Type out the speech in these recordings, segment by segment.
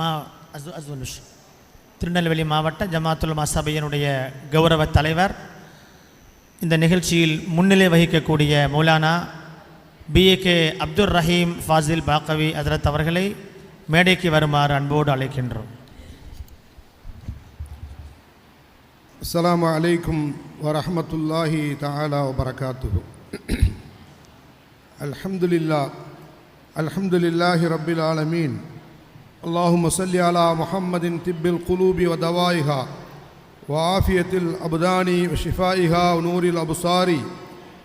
மா அசு அசுனுஷ். திருநெல்வேலி மாவட்ட ஜமாத்துல் மசபையினுடைய கௌரவ தலைவர். இந்த நிகழ்ச்சியில் முன்னிலை வகிக்கக்கூடிய மௌலானா பிஏ கே அப்துல் ரஹீம் ஃபாசில் பாக்கவி அதரத் அவர்களை மேடைக்கு வருமாறு அன்போடு அழைக்கின்றோம். அஸ்லாம் அலைக்கும் வரமத்துல்லாஹி தாலா வபரகாத்து அல்ஹம்துலில்லா அல்ஹம்துலில்லாஹி ரபில் ஆலமீன். اللهم صل على محمد طب القلوب ودوائها وعافية الأبدان وشفائها ونور الأبصار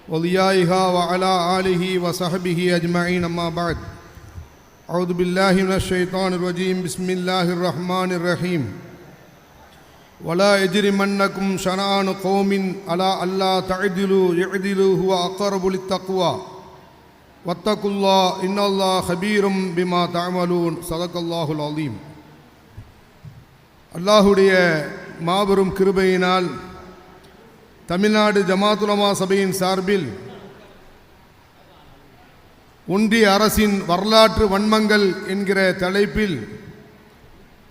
وضيائها وعلى آله وصحبه أجمعين أما بعد. أعوذ بالله من الشيطان الرجيم. بسم الله الرحمن الرحيم. ولا يجرمنكم شنآن قوم على ألا تعدلوا يعدلوا هو أقرب للتقوى. واتقوا الله إن الله خبير بما تعملون صدق الله العظيم அல்லாஹுடைய மாபெரும் கிருபையினால் தமிழ்நாடு ஜமாத்துலமா சபையின் சார்பில் ஒன்றிய அரசின் வரலாற்று வன்மங்கள் என்கிற தலைப்பில்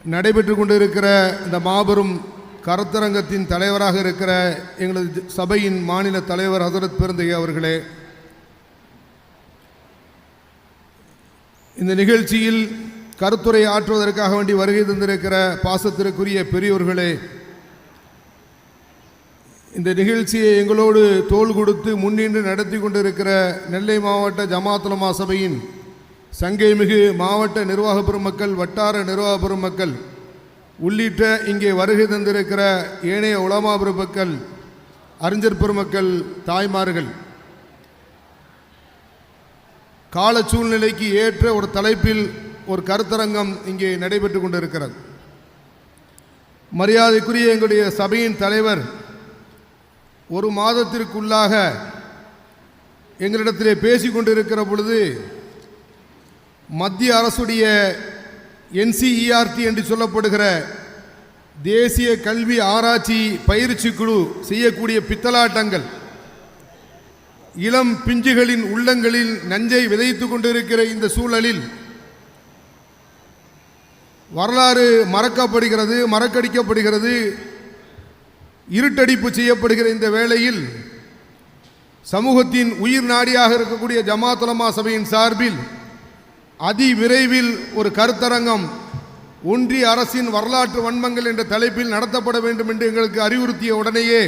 நடைபெற்று கொண்டிருக்கிற இந்த மாபெரும் கருத்தரங்கத்தின் தலைவராக இருக்கிற எங்களது சபையின் மாநில தலைவர் ஹசரத் பெருந்தைய அவர்களே இந்த நிகழ்ச்சியில் கருத்துரை ஆற்றுவதற்காக வேண்டி வருகை தந்திருக்கிற பாசத்திற்குரிய பெரியோர்களே இந்த நிகழ்ச்சியை எங்களோடு தோள் கொடுத்து முன்னின்று நடத்தி கொண்டிருக்கிற நெல்லை மாவட்ட ஜமாத்துலமா சபையின் சங்கைமிகு மாவட்ட நிர்வாக பெருமக்கள் வட்டார நிர்வாக பெருமக்கள் உள்ளிட்ட இங்கே வருகை தந்திருக்கிற ஏனைய உலமா பெருமக்கள் அறிஞர் பெருமக்கள் தாய்மார்கள் கால சூழ்நிலைக்கு ஏற்ற ஒரு தலைப்பில் ஒரு கருத்தரங்கம் இங்கே நடைபெற்று கொண்டிருக்கிறது. மரியாதைக்குரிய எங்களுடைய சபையின் தலைவர் ஒரு மாதத்திற்குள்ளாக எங்களிடத்திலே பேசி கொண்டிருக்கிற பொழுது மத்திய அரசுடைய என்சிஇஆர்டி என்று சொல்லப்படுகிற தேசிய கல்வி ஆராய்ச்சி பயிற்சி குழு செய்யக்கூடிய பித்தலாட்டங்கள் இளம் பிஞ்சுகளின் உள்ளங்களில் நஞ்சை விதைத்து கொண்டிருக்கிற இந்த சூழலில் வரலாறு மறக்கப்படுகிறது மறக்கடிக்கப்படுகிறது இருட்டடிப்பு செய்யப்படுகிற இந்த வேளையில் சமூகத்தின் உயிர் நாடியாக இருக்கக்கூடிய ஜமாத்துலமா சபையின் சார்பில் அதி விரைவில் ஒரு கருத்தரங்கம் ஒன்றிய அரசின் வரலாற்று வன்மங்கள் என்ற தலைப்பில் நடத்தப்பட வேண்டும் என்று எங்களுக்கு அறிவுறுத்திய உடனேயே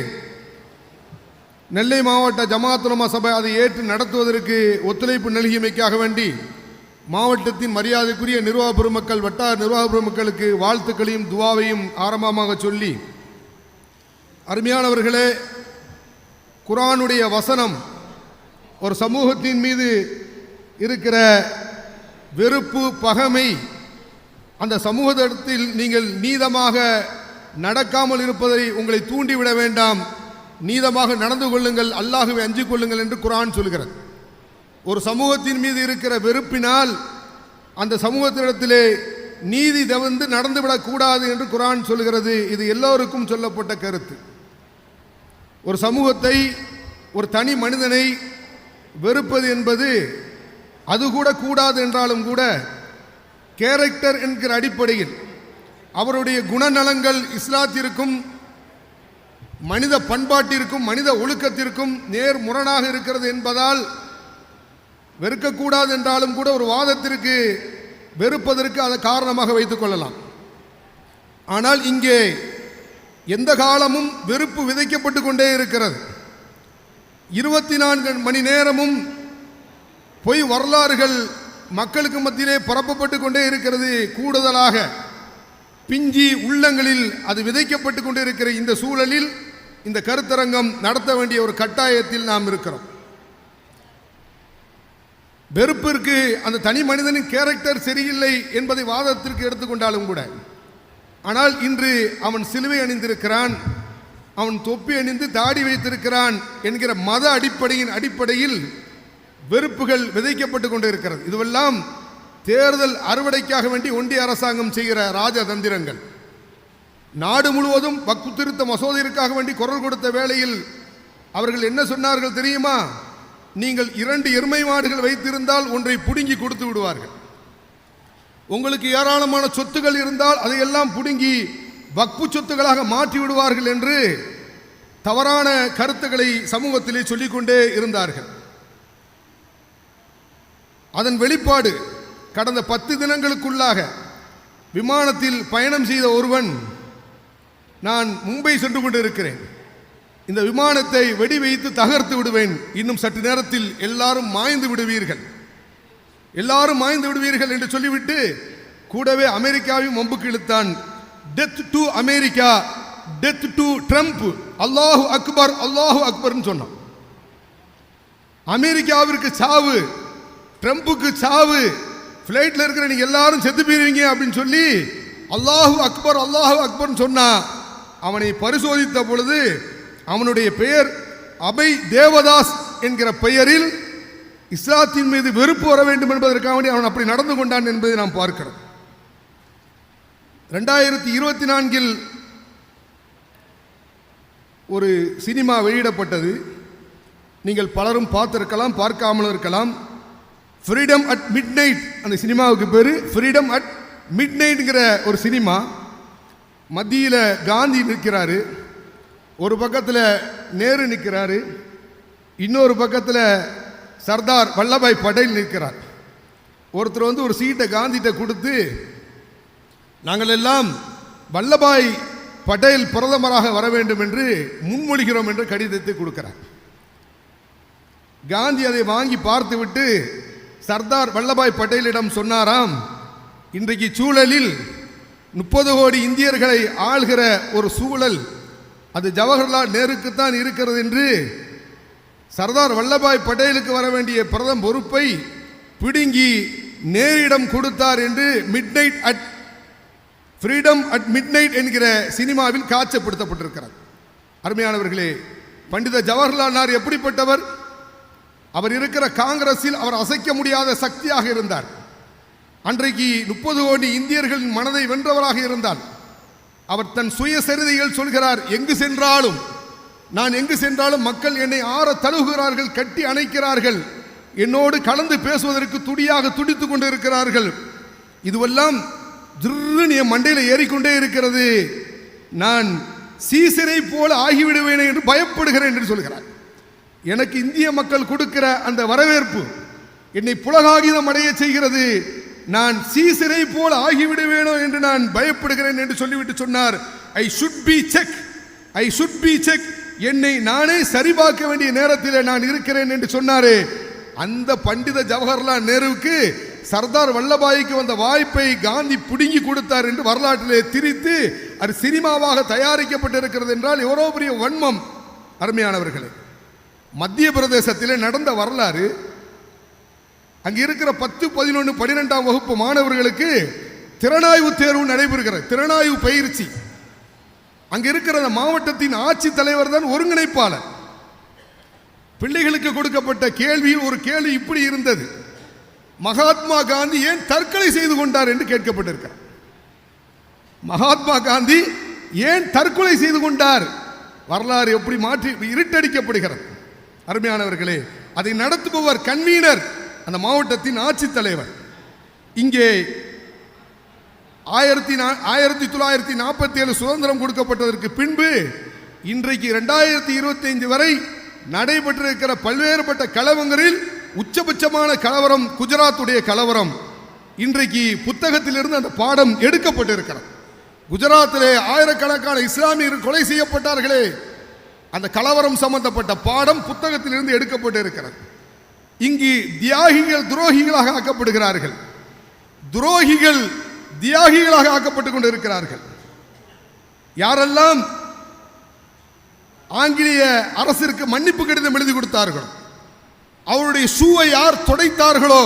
நெல்லை மாவட்ட ஜமாத்துலமா சபை அதை ஏற்று நடத்துவதற்கு ஒத்துழைப்பு நல்கியமைக்காக வேண்டி மாவட்டத்தின் மரியாதைக்குரிய நிர்வாக பெருமக்கள் வட்டார நிர்வாக பெருமக்களுக்கு வாழ்த்துக்களையும் துவாவையும் ஆரம்பமாக சொல்லி அருமையானவர்களே குரானுடைய வசனம் ஒரு சமூகத்தின் மீது இருக்கிற வெறுப்பு பகமை அந்த சமூகத்தில் நீங்கள் நீதமாக நடக்காமல் இருப்பதை உங்களை தூண்டிவிட வேண்டாம். நீதமாக நடந்து கொள்ளுங்கள் அல்லாஹுவை அஞ்சு கொள்ளுங்கள் என்று குரான் சொல்கிறது. ஒரு சமூகத்தின் மீது இருக்கிற வெறுப்பினால் அந்த சமூகத்தினிடத்திலே நீதி தவிர்த்து நடந்துவிடக்கூடாது என்று குரான் சொல்கிறது. இது எல்லோருக்கும் சொல்லப்பட்ட கருத்து. ஒரு சமூகத்தை ஒரு தனி மனிதனை வெறுப்பது என்பது அது கூட கூடாது என்றாலும் கூட கேரக்டர் என்கிற அடிப்படையில் அவருடைய குணநலங்கள் இஸ்லாத்திற்கும் மனித பண்பாட்டிற்கும் மனித ஒழுக்கத்திற்கும் நேர் முரணாக இருக்கிறது என்பதால் வெறுக்கக்கூடாது என்றாலும் கூட ஒரு வாதத்திற்கு வெறுப்பதற்கு அதை காரணமாக வைத்துக் கொள்ளலாம். ஆனால் இங்கே எந்த காலமும் வெறுப்பு விதைக்கப்பட்டு கொண்டே இருக்கிறது. இருபத்தி நான்கு மணி நேரமும் பொய் வரலாறுகள் மக்களுக்கு மத்தியிலே பரப்பப்பட்டு கொண்டே இருக்கிறது கூடுதலாக. பிஞ்சி உள்ளங்களில் அது விதைக்கப்பட்டு கொண்டே இருக்கிற இந்த சூழலில் இந்த கருத்தரங்கம் நடத்த வேண்டிய ஒரு கட்டாயத்தில் நாம் இருக்கிறோம். வெறுப்பிற்கு அந்த தனி மனிதனின் கேரக்டர் சரியில்லை என்பதை வாதத்திற்கு எடுத்துக்கொண்டாலும் கூட. ஆனால் இன்று அவன் சிலுவை அணிந்திருக்கிறான் அவன் தொப்பி அணிந்து தாடி வைத்திருக்கிறான் என்கிற மத அடிப்படையின் அடிப்படையில் வெறுப்புகள் விதைக்கப்பட்டு கொண்டு இருக்கிறது இதுவெல்லாம் தேர்தல் அறுவடைக்காக வேண்டி ஒன்றிய அரசாங்கம் செய்கிற ராஜதந்திரங்கள். நாடு முழுவதும் வக்கு திருத்த மசோதையிற்காக வேண்டி குரல் கொடுத்த வேளையில் அவர்கள் என்ன சொன்னார்கள் தெரியுமா? நீங்கள் இரண்டு எருமை மாடுகள் வைத்திருந்தால் ஒன்றை புடுங்கி கொடுத்து விடுவார்கள். உங்களுக்கு ஏராளமான சொத்துகள் இருந்தால் அதையெல்லாம் பிடுங்கி வக்பு சொத்துகளாக மாற்றி விடுவார்கள் என்று தவறான கருத்துக்களை சமூகத்திலே சொல்லிக்கொண்டே இருந்தார்கள். அதன் வெளிப்பாடு கடந்த பத்து தினங்களுக்குள்ளாக விமானத்தில் பயணம் செய்த ஒருவன் நான் மும்பை சென்று கொண்டிருக்கிறேன். இந்த விமானத்தை வெடி வைத்து தகர்த்து விடுவேன். இன்னும் சற்று நேரத்தில் எல்லாரும் மாய்ந்து விடுவீர்கள். எல்லாரும் மாய்ந்து விடுவீர்கள் என்று சொல்லிவிட்டு கூடவே அமெரிக்காவையும் வம்புக்கு இழுத்தான். Death to America death to Trump அல்லாஹு அக்பர் அல்லாஹு அக்பர்னு சொன்னான். அமெரிக்காவிற்கு சாவு ட்ரம்ப்புக்கு சாவு ஃப்ளைட்டில் இருக்கிற நீங்கள் எல்லாரும் செத்து போயிருவீங்க அப்படின்னு சொல்லி அல்லாஹு அக்பர் அல்லாஹு அக்பர்னு சொன்னா அவனை பரிசோதித்த பொழுது அவனுடைய பெயர் அபை தேவதாஸ் என்கிற பெயரில் இஸ்லாத்தின் மீது வெறுப்பு வர வேண்டும் என்பதற்காக வேண்டி அவன் அப்படி நடந்து கொண்டான் என்பதை நாம் பார்க்கிறோம். ரெண்டாயிரத்தி இருபத்தி நான்கில் ஒரு சினிமா வெளியிடப்பட்டது. நீங்கள் பலரும் பார்த்திருக்கலாம் பார்க்காமலும் இருக்கலாம். ஃப்ரீடம் அட் மிட் நைட் அந்த சினிமாவுக்கு பேர். ஃப்ரீடம் அட் மிட் நைட்ங்கிற ஒரு சினிமா. மத்தியில் காந்தி நிற்கிறாரு. ஒரு பக்கத்தில் நேரு நிற்கிறாரு. இன்னொரு பக்கத்தில் சர்தார் வல்லபாய் படேல் நிற்கிறார். ஒருத்தர் வந்து ஒரு சீட்டை காந்திகிட்ட கொடுத்து நாங்கள் எல்லாம் வல்லபாய் பட்டேல் பிரதமராக வர வேண்டும் என்று முன்மொழிகிறோம் என்று கடிதத்தை கொடுக்கிறார். காந்தி அதை வாங்கி பார்த்துவிட்டு சர்தார் வல்லபாய் பட்டேலிடம் சொன்னாராம் இன்றைக்கு சூழலில் முப்பது கோடி இந்தியர்களை ஆள்கிற ஒரு சூழல் அது ஜவஹர்லால் நேருக்குத்தான் இருக்கிறது என்று சர்தார் வல்லபாய் பட்டேலுக்கு வர வேண்டிய பிரதம பொறுப்பை பிடுங்கி நேரிடம் கொடுத்தார் என்று midnight at freedom at midnight என்கிற சினிமாவில் காட்சிப்படுத்தப்பட்டிருக்கிறார் அருமையானவர்களே பண்டித ஜவஹர்லால் நேரு எப்படிப்பட்டவர்? அவர் இருக்கிற காங்கிரஸில் அவர் அசைக்க முடியாத சக்தியாக இருந்தார். அன்றைக்கு முப்பது கோடி இந்தியர்களின் மனதை வென்றவராக இருந்தார் அவர் தன் சுயசரிதைகள் சொல்கிறார் எங்கு சென்றாலும் நான் எங்கு சென்றாலும் மக்கள் என்னை ஆற தழுவுகிறார்கள் கட்டி அணைக்கிறார்கள். என்னோடு கலந்து பேசுவதற்கு துடியாக துடித்துக் கொண்டிருக்கிறார்கள். இதுவெல்லாம் ஜிர்ருன்னு என் மண்டையில் ஏறிக்கொண்டே இருக்கிறது. நான் சீசரை போல ஆகிவிடுவேனே என்று பயப்படுகிறேன் என்று சொல்கிறார். எனக்கு இந்திய மக்கள் கொடுக்கிற அந்த வரவேற்பு என்னை புலகாகிதம் அடைய செய்கிறது. நான் சீசரை போல ஆகிவிடுவேனோ என்று நான் பயப்படுகிறேன் என்று சொல்லிவிட்டு சொன்னார். I should be check I should be check என்னை நானே சரிபார்க்க வேண்டிய நேரத்தில் நான் இருக்கிறேன் என்று சொன்னாரே. அந்த பண்டித ஜவஹர்லால் நேருவுக்கு சர்தார் வல்லபாய்க்கு வந்த வாய்ப்பை காந்தி பிடுங்கி கொடுத்தார் என்று வரலாற்றிலே திரித்து அது சினிமாவாக தயாரிக்கப்பட்டிருக்கிறது என்றால் எவ்வளோ பெரிய வன்மம். அருமையானவர்களே மத்திய பிரதேசத்தில் நடந்த வரலாறு அங்கே இருக்கிற பத்து பதினொன்று பன்னிரெண்டாம் வகுப்பு மாணவர்களுக்கு திறனாய்வு தேர்வு நடைபெறுகிறது. திறனாய்வு பயிற்சி. அங்க இருக்கிற அந்த மாவட்டத்தின் ஆட்சி தலைவர் தான் ஒருங்கிணைப்பாளர். பிள்ளைகளுக்கு கொடுக்கப்பட்ட கேள்வியில் ஒரு கேள்வி இப்படி இருந்தது. மகாத்மா காந்தி ஏன் தற்கொலை செய்து கொண்டார் என்று கேட்கப்பட்டிருக்கிறார். மகாத்மா காந்தி ஏன் தற்கொலை செய்து கொண்டார்? வரலாறு எப்படி மாற்றி இருட்டடிக்கப்படுகிறது? அருமையானவர்களே அதை நடத்துபவர் கன்வீனர். அந்த மாவட்டத்தின் ஆட்சித்தலைவர் இங்கே ஆயிரத்தி நா- ஆயிரத்தி தொள்ளாயிரத்தி நாற்பத்தி ஏழு சுதந்திரம் கொடுக்கப்பட்டதற்கு பின்பு இன்றைக்கு ரெண்டாயிரத்தி இருபத்தைந்து வரை நடைபெற்றிருக்கிற பல்வேறுபட்ட கலவங்களில் உச்சபட்சமான கலவரம் குஜராத்துடைய கலவரம். இன்றைக்கு புத்தகத்திலிருந்து அந்த பாடம் எடுக்கப்பட்டிருக்கிறது. குஜராத்திலே ஆயிரக்கணக்கான இஸ்லாமியர்கள் கொலை செய்யப்பட்டார்களே. அந்த கலவரம் சம்பந்தப்பட்ட பாடம் புத்தகத்திலிருந்து எடுக்கப்பட்டு இருக்கிறது இங்கு தியாகிகள் துரோகிகளாக ஆக்கப்படுகிறார்கள். துரோகிகள் தியாகிகளாக ஆக்கப்பட்டு கொண்டிருக்கிறார்கள். யாரெல்லாம் ஆங்கிலேய அரசிற்கு மன்னிப்பு கடிதம் எழுதி கொடுத்தார்களோ அவருடைய ஷூவை யார் துடைத்தார்களோ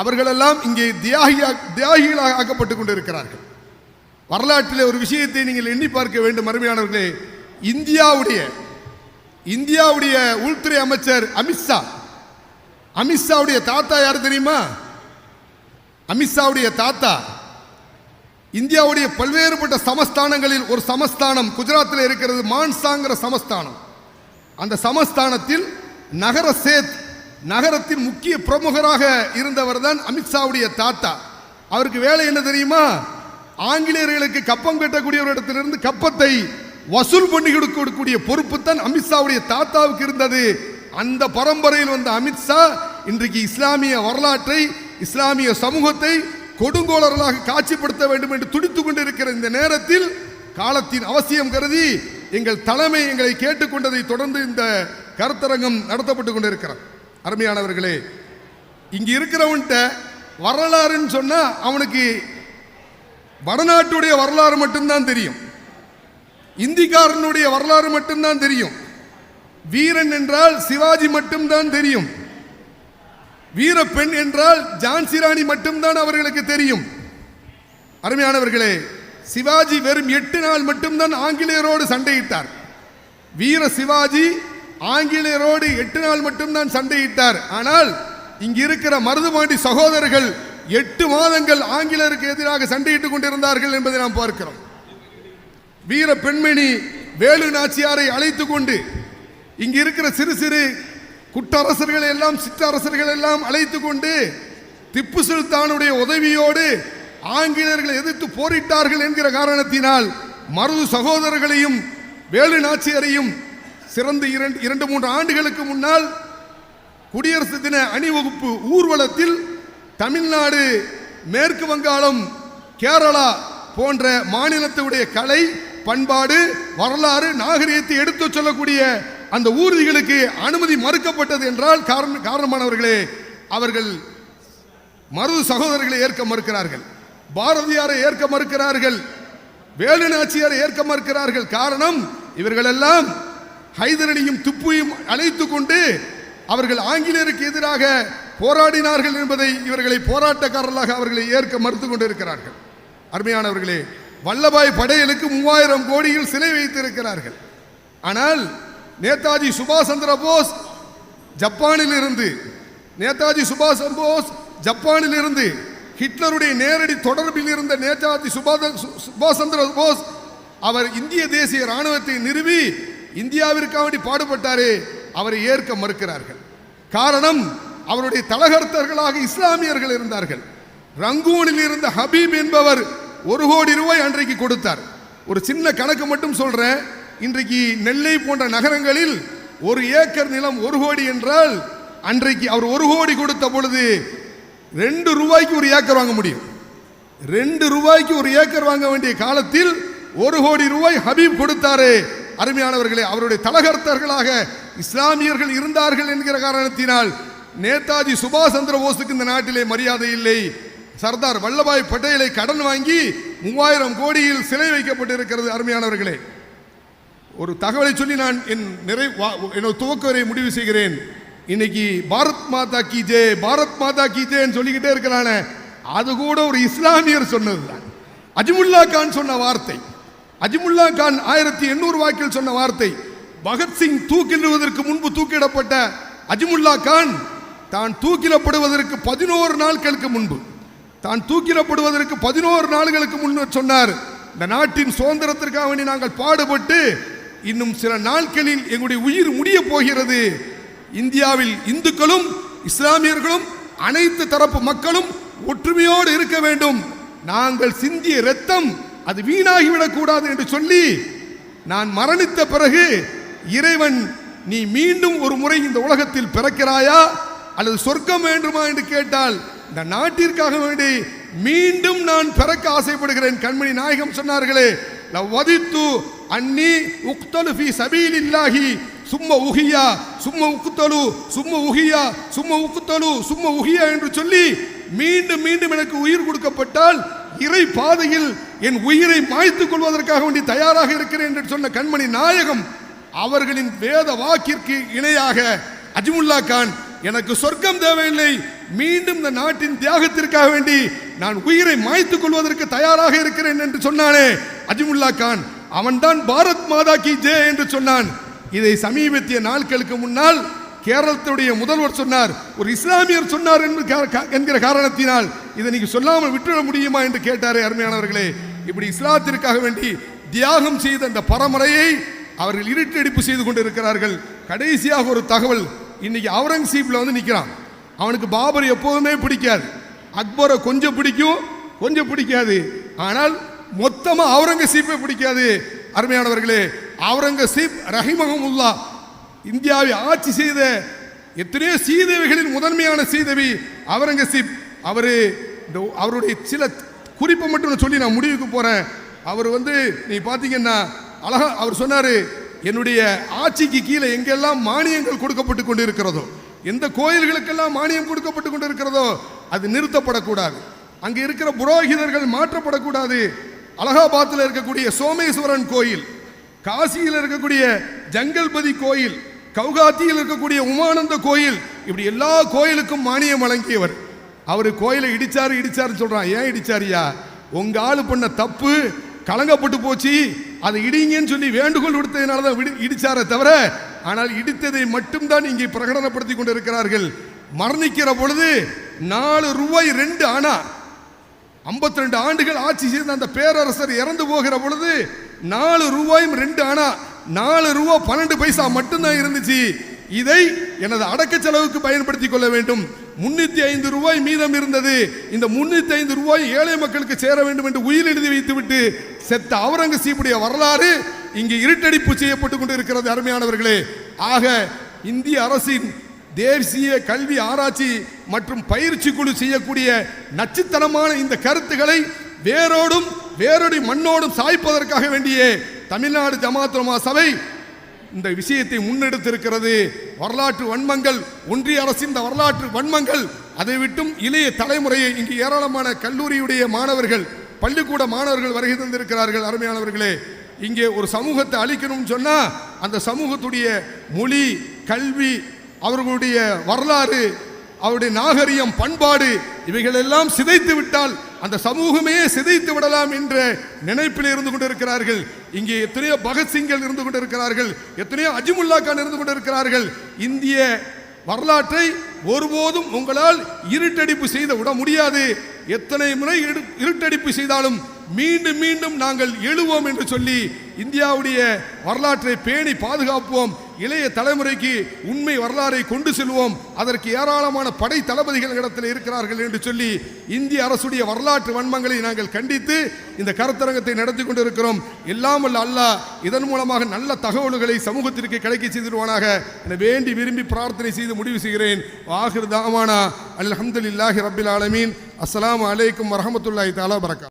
அவர்களெல்லாம் இங்கே தியாகியா தியாகிகளாக ஆக்கப்பட்டு கொண்டிருக்கிறார்கள். வரலாற்றில் ஒரு விஷயத்தை நீங்கள் எண்ணி பார்க்க வேண்டும் அருமையானவர்களே. இந்தியாவுடைய இந்தியாவுடைய உள்துறை அமைச்சர் அமித்ஷா அமித்ஷாவுடைய தாத்தா யார் தெரியுமா? அமித்ஷாவுடைய தாத்தா. இந்தியாவுடைய பல்வேறுபட்ட சமஸ்தானங்களில் ஒரு சமஸ்தானம் குஜராத்தில் இருக்கிறது மான்சாங்கிற சமஸ்தானம். அந்த சமஸ்தானத்தில் நகர சேத் நகரத்தின் முக்கிய பிரமுகராக இருந்தவர் தான் அமித்ஷாவுடைய தாத்தா. அவருக்கு வேலை என்ன தெரியுமா? ஆங்கிலேயர்களுக்கு கப்பம் கட்டக்கூடியவரிடத்திலிருந்து கப்பத்தை வசூல் பண்ணி கொடுக்கக்கூடிய பொறுப்பு தான் அமித்ஷாவுடைய தாத்தாவுக்கு இருந்தது. அந்த பரம்பரையில் வந்த அமித்ஷா இன்றைக்கு இஸ்லாமிய வரலாற்றை இஸ்லாமிய சமூகத்தை கொடுங்கோளர்களாக காட்சிப்படுத்த வேண்டும் என்று துடித்துக் கொண்டிருக்கிற இந்த நேரத்தில் காலத்தின் அவசியம் கருதி எங்கள் தலைமை எங்களை கேட்டுக்கொண்டதை தொடர்ந்து இந்த கருத்தரங்கம் நடத்தப்பட்டு கொண்டிருக்கிறார் அருமையானவர்களே இங்கு இருக்கிறவன்ட்ட வரலாறுன்னு சொன்னா அவனுக்கு வடநாட்டுடைய வரலாறு மட்டும்தான் தெரியும். இந்திக்காரனுடைய வரலாறு மட்டும்தான் தெரியும். வீரன் என்றால் சிவாஜி மட்டும்தான் தெரியும். வீர பெண் என்றால் ஜான்சி ராணி மட்டும்தான் அவர்களுக்கு தெரியும். அருமையானவர்களே சிவாஜி வெறும் எட்டு நாள் மட்டும்தான் ஆங்கிலேயரோடு சண்டையிட்டார். வீர சிவாஜி ஆங்கிலேயரோடு எட்டு நாள் மட்டும்தான் சண்டையிட்டார். ஆனால் இங்கு இருக்கிற மருதுபாண்டி சகோதரர்கள் எட்டு மாதங்கள் ஆங்கிலேயருக்கு எதிராக சண்டையிட்டுக் கொண்டிருந்தார்கள் என்பதை நாம் பார்க்கிறோம். வீர பெண்மணி வேலு நாச்சியாரை அழைத்து கொண்டு இங்கு இருக்கிற சிறு சிறு குட்டரசர்களை எல்லாம் சிற்றரசர்கள் எல்லாம் அழைத்து கொண்டு திப்பு சுல்தானுடைய உதவியோடு ஆங்கிலேயர்களை எதிர்த்து போரிட்டார்கள் என்கிற காரணத்தினால் மருது சகோதரர்களையும் வேலு நாச்சியாரையும் சிறந்த இரண்டு இரண்டு மூன்று ஆண்டுகளுக்கு முன்னால் குடியரசு தின அணிவகுப்பு ஊர்வலத்தில் தமிழ்நாடு மேற்கு வங்காளம் கேரளா போன்ற மாநிலத்துடைய கலை பண்பாடு வரலாறு நாகரிகத்தை எடுத்துச் சொல்லக்கூடிய அந்த ஊர்திகளுக்கு அனுமதி மறுக்கப்பட்டது என்றால் காரண காரணமானவர்களே அவர்கள் மருது சகோதரர்களை ஏற்க மறுக்கிறார்கள். பாரதியாரை ஏற்க மறுக்கிறார்கள். வேலு நாச்சியாரை ஏற்க மறுக்கிறார்கள். காரணம் இவர்களெல்லாம் ஹைதரனியும் துப்பையும் அழைத்து கொண்டு அவர்கள் ஆங்கிலேயருக்கு எதிராக போராடினார்கள் என்பதை இவர்களை போராட்டக்காரர்களாக அவர்களை ஏற்க மறுத்து கொண்டிருக்கிறார்கள். அருமையானவர்களே வல்லபாய் படையலுக்கு மூவாயிரம் கோடியில் சிலை வைத்திருக்கிறார்கள். ஆனால் நேதாஜி சுபாஷ் சந்திர போஸ் ஜப்பானில் இருந்து நேதாஜி சுபாஷ் சந்திர போஸ் ஜப்பானில் இருந்து ஹிட்லருடைய நேரடி தொடர்பில் இருந்த நேதாஜி சுபாத- சுபாஷ் சந்திர போஸ் அவர் இந்திய தேசிய ராணுவத்தை நிறுவி இந்தியாவிற்காக வேண்டி பாடுபட்டாரே அவரை ஏற்க மறுக்கிறார்கள். காரணம் அவருடைய தலகர்த்தர்களாக இஸ்லாமியர்கள் இருந்தார்கள். ரங்கூனில் இருந்த ஹபீப் என்பவர் ஒரு கோடி ரூபாய் அன்றைக்கு கொடுத்தார். ஒரு சின்ன கணக்கு மட்டும் சொல்கிறேன் இன்றைக்கு நெல்லை போன்ற நகரங்களில் ஒரு ஏக்கர் நிலம் ஒரு கோடி என்றால் அன்றைக்கு அவர் ஒரு கோடி கொடுத்த பொழுது ரெண்டு ரூபாய்க்கு ஒரு ஏக்கர் வாங்க முடியும். ரெண்டு ரூபாய்க்கு ஒரு ஏக்கர் வாங்க வேண்டிய காலத்தில் ஒரு கோடி ரூபாய் ஹபீப் கொடுத்தாரே. அருமையானவர்களே அவருடைய தலகர்த்தர்களாக இஸ்லாமியர்கள் இருந்தார்கள் என்கிற காரணத்தினால் நேதாஜி சுபாஷ் சந்திர போஸுக்கு இந்த நாட்டிலே மரியாதை இல்லை. சர்தார் வல்லபாய் பட்டேலை கடன் வாங்கி மூவாயிரம் கோடியில் சிலை வைக்கப்பட்டிருக்கிறது. அருமையானவர்களே ஒரு தகவலை சொல்லி நான் என் நிறை என்னோட துவக்க வரை முடிவு செய்கிறேன். இன்னைக்கு பாரத் மாதா கி ஜே பாரத் மாதா கி ஜேன்னு சொல்லிக்கிட்டே இருக்கிறானே. அது கூட ஒரு இஸ்லாமியர் சொன்னதுதான் அஜ்முல்லா கான் சொன்ன வார்த்தை. அஜ்முல்லா கான் ஆயிரத்தி எண்ணூறு வாக்கில் சொன்ன வார்த்தை. பகத்சிங் தூக்கிடுவதற்கு முன்பு தூக்கிடப்பட்ட அஜ்முல்லா கான் தான் தூக்கிலப்படுவதற்கு பதினோரு நாட்களுக்கு முன்பு தான் தூக்கிலப்படுவதற்கு பதினோரு நாள்களுக்கு முன்னர் சொன்னார். இந்த நாட்டின் சுதந்திரத்திற்காக வேண்டி நாங்கள் பாடுபட்டு இன்னும் சில நாட்களில் எங்களுடைய உயிர் முடிய போகிறது. இந்தியாவில் இந்துக்களும் இஸ்லாமியர்களும் அனைத்து தரப்பு மக்களும் ஒற்றுமையோடு இருக்க வேண்டும். நாங்கள் சிந்திய இரத்தம் அது வீணாகிவிடக் கூடாது என்று சொல்லி நான் மரணித்த பிறகு இறைவன் நீ மீண்டும் ஒரு முறை இந்த உலகத்தில் பிறக்கிறாயா? அல்லது சொர்க்கம் வேண்டுமா? என்று கேட்டால் இந்த நாட்டிற்காக வேண்டி மீண்டும் நான் பிறக்க ஆசைப்படுகிறேன். கண்மணி நாயகம் சொன்னார்களே வதித்து அன்னி உக்தலு ஃபி சபீலில்லாஹி சும்ம உஹியா சும்ம உக்குத்தலு சும்ம உஹியா சும்ம உக்குத்தலு சும்ம உஹியா என்று சொல்லி மீண்டும் மீண்டும் எனக்கு உயிர் கொடுக்கப்பட்டால் இறை பாதையில் என் உயிரை மாய்த்துக் கொள்வதற்காக வேண்டி தயாராக இருக்கிறேன் என்று சொன்ன கண்மணி நாயகம் அவர்களின் வேத வாக்கிற்கு இணையாக அஜிமுல்லா கான் எனக்கு சொர்க்கம் தேவையில்லை. மீண்டும் இந்த நாட்டின் தியாகத்திற்காக வேண்டி நான் உயிரை மாய்த்துக் கொள்வதற்கு தயாராக இருக்கிறேன் என்று சொன்னானே அஜிமுல்லா கான். அவன்தான் பாரத் மாதா கி ஜே என்று சொன்னான். இதை சமீபத்திய நாட்களுக்கு முன்னால் கேரளத்துடைய முதல்வர் சொன்னார். ஒரு இஸ்லாமியர் சொன்னார் என்று கா- என்கிற காரணத்தினால் இதை நீங்க சொல்லாமல் விட்டுவிட முடியுமா என்று கேட்டாரே அருமையானவர்களே. இப்படி இஸ்லாத்திற்காக வேண்டி தியாகம் செய்த அந்த பரம்பரையை அவர்கள் இருட்டடிப்பு செய்து கொண்டிருக்கிறார்கள். கடைசியாக ஒரு தகவல் இன்னைக்கு அவுரங்கசீப்ல வந்து நிற்கிறான் அவனுக்கு பாபர் எப்போதுமே பிடிக்காது. அக்பரை கொஞ்சம் பிடிக்கும் கொஞ்சம் பிடிக்காது. ஆனால் மொத்தமா அவுரங்கசீப்பை பிடிக்காது. அருமையானவர்களே அவுரங்கசீப் ரஹிமகமுல்லா இந்தியாவை ஆட்சி செய்த எத்தனையோ சீதேவிகளின் முதன்மையான சீதேவி அவுரங்கசீப் அவர் இந்த அவருடைய சில குறிப்பை மட்டும் சொல்லி நான் முடிவுக்கு போகிறேன் அவர் வந்து நீ பார்த்தீங்கன்னா அழகா அவர் சொன்னார் என்னுடைய ஆட்சிக்கு கீழே எங்கெல்லாம் மானியங்கள் கொடுக்கப்பட்டு கொண்டு இருக்கிறதோ எந்த கோயில்களுக்கெல்லாம் மானியம் கொடுக்கப்பட்டு கொண்டு இருக்கிறதோ அது நிறுத்தப்படக்கூடாது. அங்கே இருக்கிற புரோகிதர்கள் மாற்றப்படக்கூடாது. அலகாபாத்தில் இருக்கக்கூடிய சோமேஸ்வரன் கோயில் காசியில் இருக்கக்கூடிய ஜங்கல்பதி கோயில் கவுகாத்தியில் இருக்கக்கூடிய உமானந்த கோயில் இப்படி எல்லா கோயிலுக்கும் மானியம் வழங்கியவர். அவர் கோயிலை இடிச்சாரு இடிச்சாருன்னு சொல்றான். ஏன் இடிச்சாரியா உங்க ஆள் பண்ண தப்பு கலங்கப்பட்டு போச்சு அதை இடிங்கன்னு சொல்லி வேண்டுகோள் விடுத்ததுனால தான் இடிச்சாரே தவிர ஆனால் இடித்ததை மட்டும்தான் இங்கே பிரகடனப்படுத்தி கொண்டிருக்கிறார்கள். மரணிக்கிற பொழுது நாலு ரூபாய் ரெண்டு ஆனா 52 ரெண்டு ஆண்டுகள் ஆட்சி செய்த அந்த பேரரசர் இறந்து போகிற பொழுது நாலு ரூபாயும் ரெண்டு ஆனா நாலு ரூபா பன்னெண்டு பைசா மட்டும்தான் இருந்துச்சு. இதை எனது அடக்க செலவுக்கு பயன்படுத்திக் கொள்ள வேண்டும். முன்னூத்தி ஐந்து ரூபாய் மீதம் இருந்தது. இந்த முன்னூத்தி ஐந்து ரூபாய் ஏழை மக்களுக்கு சேர வேண்டும் என்று உயிர் எழுதி வைத்துவிட்டு செத்த அவுரங்கசீப்புடைய வரலாறு இங்கு இருட்டடிப்பு செய்யப்பட்டு கொண்டு இருக்கிறது அருமையானவர்களே. ஆக இந்திய அரசின் தேசிய கல்வி ஆராய்ச்சி மற்றும் பயிற்சி குழு செய்யக்கூடிய நச்சுத்தனமான இந்த கருத்துக்களை வேரோடும் வேரடி மண்ணோடும் சாய்ப்பதற்காக வேண்டிய தமிழ்நாடு ஜமாத்துலமா சபை இந்த விஷயத்தை முன்னெடுத்திருக்கிறது. வரலாற்று வன்மங்கள் ஒன்றிய அரசின் இந்த வரலாற்று வன்மங்கள் அதை விட்டும் இளைய தலைமுறையை இங்கு ஏராளமான கல்லூரியுடைய மாணவர்கள் பள்ளிக்கூட மாணவர்கள் வருகை தந்திருக்கிறார்கள். அருமையானவர்களே இங்கே ஒரு சமூகத்தை அழிக்கணும்னு சொன்னால் அந்த சமூகத்துடைய மொழி கல்வி அவர்களுடைய வரலாறு அவருடைய நாகரிகம் பண்பாடு இவைகளெல்லாம் சிதைத்து விட்டால் அந்த சமூகமே சிதைத்து விடலாம் என்ற நினைப்பில் இருந்து கொண்டிருக்கிறார்கள். இங்கே எத்தனையோ பகத்சிங்கள் இருந்து கொண்டிருக்கிறார்கள். எத்தனையோ அஜிமுல்லா கான் இருந்து கொண்டிருக்கிறார்கள். இந்திய வரலாற்றை ஒருபோதும் உங்களால் இருட்டடிப்பு செய்து விட முடியாது. எத்தனை முறை இரு- இருட்டடிப்பு செய்தாலும் மீண்டும் மீண்டும் நாங்கள் எழுவோம் என்று சொல்லி இந்தியாவுடைய வரலாற்றை பேணி பாதுகாப்போம். இளைய தலைமுறைக்கு உண்மை வரலாறை கொண்டு செல்வோம். அதற்கு ஏராளமான படை தளபதிகள் இடத்தில் இருக்கிறார்கள் என்று சொல்லி இந்திய அரசுடைய வரலாற்று வன்மங்களை நாங்கள் கண்டித்து இந்த கருத்தரங்கத்தை நடத்தி கொண்டிருக்கிறோம். எல்லாம் அல்ல அல்லாஹ் இதன் மூலமாக நல்ல தகவல்களை சமூகத்திற்கு கிடைக்க செய்திருவானாக என வேண்டி விரும்பி பிரார்த்தனை செய்து முடிவு செய்கிறேன். ஆஹிர் தாமானா அல்ஹம்துலில்லாஹி ரபில் ஆலமீன். அஸ்லாம் அலைக்கும் வரமத்துல்லாஹி தாலா பரக்கா